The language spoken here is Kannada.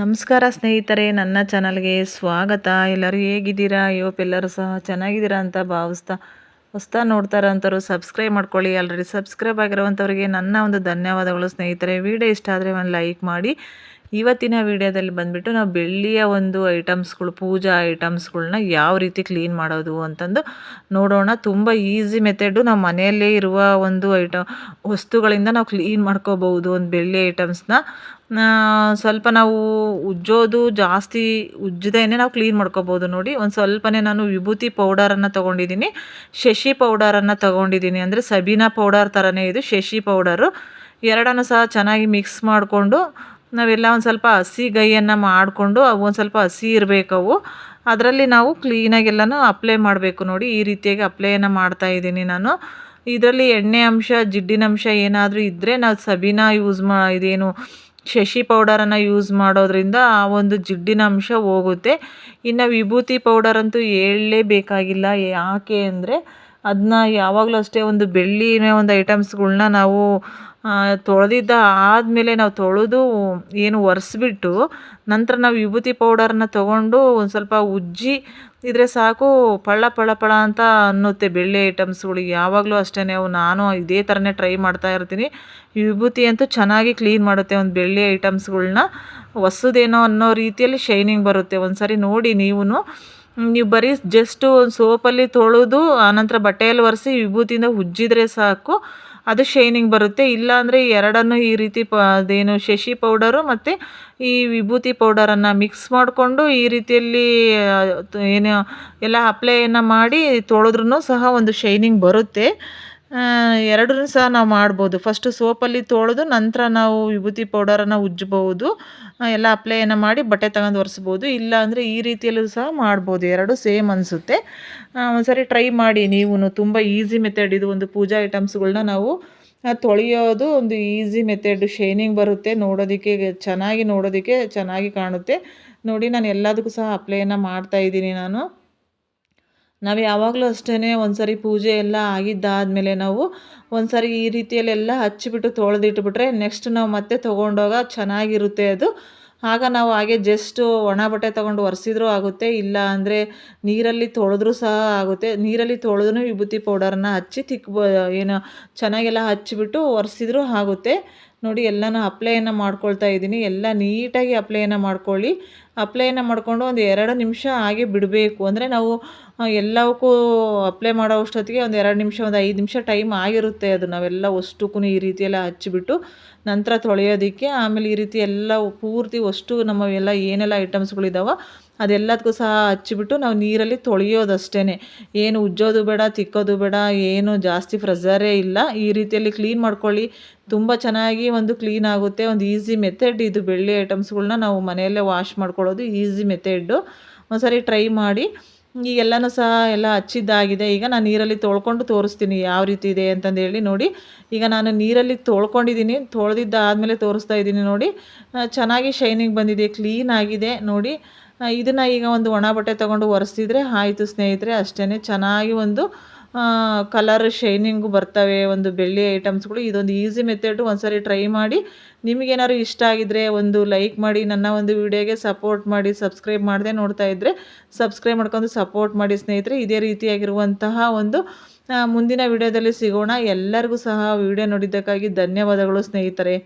ನಮಸ್ಕಾರ ಸ್ನೇಹಿತರೆ, ನನ್ನ ಚಾನಲ್ಗೆ ಸ್ವಾಗತ. ಎಲ್ಲರೂ ಹೇಗಿದ್ದೀರಾ? ಯೋಪ್ ಎಲ್ಲರೂ ಸಹ ಚೆನ್ನಾಗಿದ್ದೀರಾ ಅಂತ ಭಾವಿಸ್ತಾ, ಹೊಸ್ತಾ ನೋಡ್ತಾರ ಅಂಥವ್ರು ಸಬ್ಸ್ಕ್ರೈಬ್ ಮಾಡ್ಕೊಳ್ಳಿ. ಆಲ್ರೆಡಿ ಸಬ್ಸ್ಕ್ರೈಬ್ ಆಗಿರುವಂಥವ್ರಿಗೆ ನನ್ನ ಒಂದು ಧನ್ಯವಾದಗಳು ಸ್ನೇಹಿತರೆ. ವಿಡಿಯೋ ಇಷ್ಟ ಆದರೆ ಒಂದು ಲೈಕ್ ಮಾಡಿ. ಇವತ್ತಿನ ವಿಡಿಯೋದಲ್ಲಿ ಬಂದುಬಿಟ್ಟು ನಾವು ಬೆಳ್ಳಿಯ ಒಂದು ಐಟಮ್ಸ್ಗಳು, ಪೂಜಾ ಐಟಮ್ಸ್ಗಳನ್ನ ಯಾವ ರೀತಿ ಕ್ಲೀನ್ ಮಾಡೋದು ಅಂತಂದು ನೋಡೋಣ. ತುಂಬ ಈಸಿ ಮೆಥಡು ನಾವು ಮನೆಯಲ್ಲೇ ಇರುವ ಒಂದು ಐಟಮ್ ವಸ್ತುಗಳಿಂದ ನಾವು ಕ್ಲೀನ್ ಮಾಡ್ಕೋಬಹುದು ಒಂದು ಬೆಳ್ಳಿ ಐಟಮ್ಸ್ನ. ಸ್ವಲ್ಪ ನಾವು ಉಜ್ಜೋದು ಜಾಸ್ತಿ ಉಜ್ಜದೇನೆ ನಾವು ಕ್ಲೀನ್ ಮಾಡ್ಕೋಬೋದು ನೋಡಿ. ಒಂದು ಸ್ವಲ್ಪನೇ ನಾನು ವಿಭೂತಿ ಪೌಡರನ್ನು ತೊಗೊಂಡಿದ್ದೀನಿ. ಶಶಿ ಪೌಡರನ್ನು ತೊಗೊಂಡಿದ್ದೀನಿ ಅಂದರೆ ಸಬೀನಾ ಪೌಡರ್ ಥರನೇ ಇದು, ಶಶಿ ಪೌಡರು. ಎರಡನ್ನು ಸಹ ಚೆನ್ನಾಗಿ ಮಿಕ್ಸ್ ಮಾಡಿಕೊಂಡು ನಾವೆಲ್ಲ ಒಂದು ಸ್ವಲ್ಪ ಹಸಿ ಗೈಯನ್ನು ಮಾಡಿಕೊಂಡು ಅವು ಒಂದು ಸ್ವಲ್ಪ ಹಸಿ ಇರಬೇಕು ಅವು. ಅದರಲ್ಲಿ ನಾವು ಕ್ಲೀನಾಗಿ ಎಲ್ಲನೂ ಅಪ್ಲೈ ಮಾಡಬೇಕು ನೋಡಿ, ಈ ರೀತಿಯಾಗಿ ಅಪ್ಲೈಯನ್ನು ಮಾಡ್ತಾ ಇದ್ದೀನಿ ನಾನು. ಇದರಲ್ಲಿ ಎಣ್ಣೆ ಅಂಶ, ಜಿಡ್ಡಿನ ಅಂಶ ಏನಾದರೂ ಇದ್ದರೆ ನಾವು ಸಬೀನ ಯೂಸ್ ಮಾ, ಇದೇನು ಶಶಿ ಪೌಡರನ್ನು ಯೂಸ್ ಮಾಡೋದ್ರಿಂದ ಆ ಒಂದು ಜಿಡ್ಡಿನ ಅಂಶ ಹೋಗುತ್ತೆ. ಇನ್ನು ವಿಭೂತಿ ಪೌಡರ್ ಅಂತೂ ಹೇಳಲೇಬೇಕಾಗಿಲ್ಲ, ಯಾಕೆ ಅಂದರೆ ಅದನ್ನ ಯಾವಾಗಲೂ ಅಷ್ಟೇ ಒಂದು ಬೆಳ್ಳಿನ ಒಂದು ಐಟಮ್ಸ್ಗಳನ್ನ ನಾವು ತೊಳೆದಿದ್ದ ಆದಮೇಲೆ ನಾವು ತೊಳೆದು ಏನು ಒರೆಸ್ಬಿಟ್ಟು ನಂತರ ನಾವು ವಿಭೂತಿ ಪೌಡರನ್ನ ತೊಗೊಂಡು ಒಂದು ಸ್ವಲ್ಪ ಉಜ್ಜಿ ಇದ್ರೆ ಸಾಕು, ಪಳ ಪಳ ಪಳ ಅಂತ ಅನ್ನುತ್ತೆ ಬೆಳ್ಳಿ ಐಟಮ್ಸ್ಗಳು. ಯಾವಾಗಲೂ ಅಷ್ಟೇ ಅವು ನಾನು ಇದೇ ಥರನೇ ಟ್ರೈ ಮಾಡ್ತಾ ಇರ್ತೀನಿ. ವಿಭೂತಿ ಅಂತೂ ಚೆನ್ನಾಗಿ ಕ್ಲೀನ್ ಮಾಡುತ್ತೆ ಒಂದು ಬೆಳ್ಳಿ ಐಟಮ್ಸ್ಗಳನ್ನ ಹೊಸದೇನೋ ಅನ್ನೋ ರೀತಿಯಲ್ಲಿ ಶೈನಿಂಗ್ ಬರುತ್ತೆ. ಒಂದು ಸಾರಿ ನೋಡಿ ನೀವು ನೀವು ಬರೀ ಜಸ್ಟು ಒಂದು ಸೋಪಲ್ಲಿ ತೊಳೆದು ಆನಂತರ ಬಟ್ಟೆಯಲ್ಲಿ ಒರೆಸಿ ವಿಭೂತಿಯಿಂದ ಉಜ್ಜಿದ್ರೆ ಸಾಕು. ಅದು ಶೈನಿಂಗ್ ಬರುತ್ತೆ. ಇಲ್ಲ ಅಂದರೆ ಎರಡನ್ನು ಈ ರೀತಿ ಪ, ಅದೇನು ಶಶಿ ಪೌಡರು ಮತ್ತು ಈ ವಿಭೂತಿ ಪೌಡರನ್ನು ಮಿಕ್ಸ್ ಮಾಡಿಕೊಂಡು ಈ ರೀತಿಯಲ್ಲಿ ಏನು, ಎಲ್ಲ ಅಪ್ಲೈಯನ್ನು ಮಾಡಿ ತೊಳೆದ್ರೂ ಸಹ ಒಂದು ಶೈನಿಂಗ್ ಬರುತ್ತೆ. ಎರಡನ್ನೂ ಸಹ ನಾವು ಮಾಡ್ಬೋದು. ಫಸ್ಟು ಸೋಪಲ್ಲಿ ತೊಳೆದು ನಂತರ ನಾವು ವಿಭೂತಿ ಪೌಡರನ್ನು ಉಜ್ಜಬಹುದು. ಎಲ್ಲ ಅಪ್ಲೈಯನ್ನು ಮಾಡಿ ಬಟ್ಟೆ ತಗೊಂಡು ಒರೆಸ್ಬೋದು. ಇಲ್ಲ ಅಂದರೆ ಈ ರೀತಿಯಲ್ಲೂ ಸಹ ಮಾಡ್ಬೋದು. ಎರಡು ಸೇಮ್ ಅನಿಸುತ್ತೆ. ಒಂದ್ಸರಿ ಟ್ರೈ ಮಾಡಿ ನೀವು ತುಂಬ ಈಸಿ ಮೆಥಡ್ ಇದು. ಒಂದು ಪೂಜಾ ಐಟಮ್ಸ್ಗಳನ್ನ ನಾವು ತೊಳೆಯೋದು ಒಂದು ಈಸಿ ಮೆಥಡ್ ಶೈನಿಂಗ್ ಬರುತ್ತೆ. ನೋಡೋದಕ್ಕೆ ಚೆನ್ನಾಗಿ ನೋಡೋದಕ್ಕೆ ಚೆನ್ನಾಗಿ ಕಾಣುತ್ತೆ. ನೋಡಿ, ನಾನು ಎಲ್ಲದಕ್ಕೂ ಸಹ ಅಪ್ಲೈಯನ್ನು ಮಾಡ್ತಾಯಿದ್ದೀನಿ ನಾನು. ನಾವು ಯಾವಾಗಲೂ ಅಷ್ಟೇ ಒಂದು ಸರಿ ಪೂಜೆ ಎಲ್ಲ ಆಗಿದ್ದಾದಮೇಲೆ ನಾವು ಒಂದ್ಸರಿ ಈ ಈ ರೀತಿಯಲ್ಲೆಲ್ಲ ಹಚ್ಚಿಬಿಟ್ಟು ತೊಳೆದಿಟ್ಬಿಟ್ರೆ ನೆಕ್ಸ್ಟ್ ನಾವು ಮತ್ತೆ ತೊಗೊಂಡೋಗ ಚೆನ್ನಾಗಿರುತ್ತೆ ಅದು. ಆಗ ನಾವು ಹಾಗೆ ಜಸ್ಟು ಒಣ ಬಟ್ಟೆ ತೊಗೊಂಡು ಒರೆಸಿದ್ರೂ ಆಗುತ್ತೆ, ಇಲ್ಲ ಅಂದರೆ ನೀರಲ್ಲಿ ತೊಳೆದ್ರೂ ಸಹ ಆಗುತ್ತೆ. ನೀರಲ್ಲಿ ತೊಳೆದ್ರೂ ವಿಭೂತಿ ಪೌಡರನ್ನ ಹಚ್ಚಿ ತಿಕ್ಬೋ ಏನು, ಚೆನ್ನಾಗೆಲ್ಲ ಹಚ್ಚಿಬಿಟ್ಟು ಒರೆಸಿದ್ರೂ ಆಗುತ್ತೆ. ನೋಡಿ, ಎಲ್ಲನೂ ಅಪ್ಲೈಯನ್ನು ಮಾಡ್ಕೊಳ್ತಾ ಇದ್ದೀನಿ. ಎಲ್ಲ ನೀಟಾಗಿ ಅಪ್ಲೈಯನ್ನು ಮಾಡ್ಕೊಳ್ಳಿ. ಅಪ್ಲೈಯನ್ನು ಮಾಡಿಕೊಂಡು ಒಂದು ಎರಡು ನಿಮಿಷ ಹಾಗೆ ಬಿಡಬೇಕು. ಅಂದರೆ ನಾವು ಎಲ್ಲವಕ್ಕೂ ಅಪ್ಲೈ ಮಾಡೋ ಅಷ್ಟೊತ್ತಿಗೆ ಒಂದು ಎರಡು ನಿಮಿಷ, ಒಂದು ಐದು ನಿಮಿಷ ಟೈಮ್ ಆಗಿರುತ್ತೆ ಅದು. ನಾವೆಲ್ಲ ಅಷ್ಟಕ್ಕೂ ಈ ರೀತಿಯೆಲ್ಲ ಹಚ್ಚಿಬಿಟ್ಟು ನಂತರ ತೊಳೆಯೋದಕ್ಕೆ, ಆಮೇಲೆ ಈ ರೀತಿ ಎಲ್ಲ ಪೂರ್ತಿ ಅಷ್ಟು ನಮ್ಮ ಎಲ್ಲ ಏನೆಲ್ಲ ಐಟಮ್ಸ್ಗಳಿದ್ದಾವೆ ಅದೆಲ್ಲದಕ್ಕೂ ಸಹ ಹಚ್ಚಿಬಿಟ್ಟು ನಾವು ನೀರಲ್ಲಿ ತೊಳೆಯೋದಷ್ಟೇ ಏನು ಉಜ್ಜೋದು ಬೇಡ, ತಿಕ್ಕೋದು ಬೇಡ, ಏನು ಜಾಸ್ತಿ ಫ್ರೆಸರೇ ಇಲ್ಲ. ಈ ರೀತಿಯಲ್ಲಿ ಕ್ಲೀನ್ ಮಾಡ್ಕೊಳ್ಳಿ. ತುಂಬ ಚೆನ್ನಾಗಿ ಒಂದು ಕ್ಲೀನ್ ಆಗುತ್ತೆ, ಒಂದು ಈಸಿ ಮೆಥಡ್ ಇದು ಬೆಳ್ಳಿ ಐಟಮ್ಸ್ಗಳನ್ನ ನಾವು ಮನೆಯಲ್ಲೇ ವಾಶ್ ಮಾಡ್ಕೊಳ್ಳೋದು ಈಸಿ ಮೆಥಡ್ಡು ಒಂದ್ಸರಿ ಟ್ರೈ ಮಾಡಿ. ಈಗೆಲ್ಲನೂ ಸಹ ಎಲ್ಲ ಹಚ್ಚಿದ್ದಾಗಿದೆ. ಈಗ ನಾನು ನೀರಲ್ಲಿ ತೊಳ್ಕೊಂಡು ತೋರಿಸ್ತೀನಿ ಯಾವ ರೀತಿ ಇದೆ ಅಂತಂದೇಳಿ ನೋಡಿ. ಈಗ ನಾನು ನೀರಲ್ಲಿ ತೊಳ್ಕೊಂಡಿದ್ದೀನಿ, ತೊಳೆದಿದ್ದಾದಮೇಲೆ ತೋರಿಸ್ತಾ ಇದ್ದೀನಿ ನೋಡಿ. ಚೆನ್ನಾಗಿ ಶೈನಿಂಗ್ ಬಂದಿದೆ, ಕ್ಲೀನ್ ಆಗಿದೆ ನೋಡಿ. ಇದನ್ನು ಈಗ ಒಂದು ಒಣ ಬಟ್ಟೆ ತೊಗೊಂಡು ಒರೆಸಿದ್ರೆ ಆಯಿತು ಸ್ನೇಹಿತರೆ ಅಷ್ಟೇ ಚೆನ್ನಾಗಿ ಒಂದು ಕಲರ್ ಶೈನಿಂಗು ಬರ್ತವೆ, ಒಂದು ಬೆಳ್ಳಿ ಐಟಮ್ಸ್ಗಳು ಇದೊಂದು ಈಸಿ ಮೆಥಡು ಒಂದ್ಸರಿ ಟ್ರೈ ಮಾಡಿ. ನಿಮಗೇನಾದ್ರು ಇಷ್ಟ ಆಗಿದ್ರೆ ಒಂದು ಲೈಕ್ ಮಾಡಿ, ನನ್ನ ಒಂದು ವಿಡಿಯೋಗೆ ಸಪೋರ್ಟ್ ಮಾಡಿ ಸಬ್ಸ್ಕ್ರೈಬ್ ಮಾಡದೆ ನೋಡ್ತಾ ಇದ್ದರೆ ಸಬ್ಸ್ಕ್ರೈಬ್ ಮಾಡ್ಕೊಂಡು ಸಪೋರ್ಟ್ ಮಾಡಿ ಸ್ನೇಹಿತರೆ. ಇದೇ ರೀತಿಯಾಗಿರುವಂತಹ ಒಂದು ಮುಂದಿನ ವಿಡಿಯೋದಲ್ಲಿ ಸಿಗೋಣ. ಎಲ್ಲರಿಗೂ ಸಹ ವಿಡಿಯೋ ನೋಡಿದ್ದಕ್ಕಾಗಿ ಧನ್ಯವಾದಗಳು ಸ್ನೇಹಿತರೆ.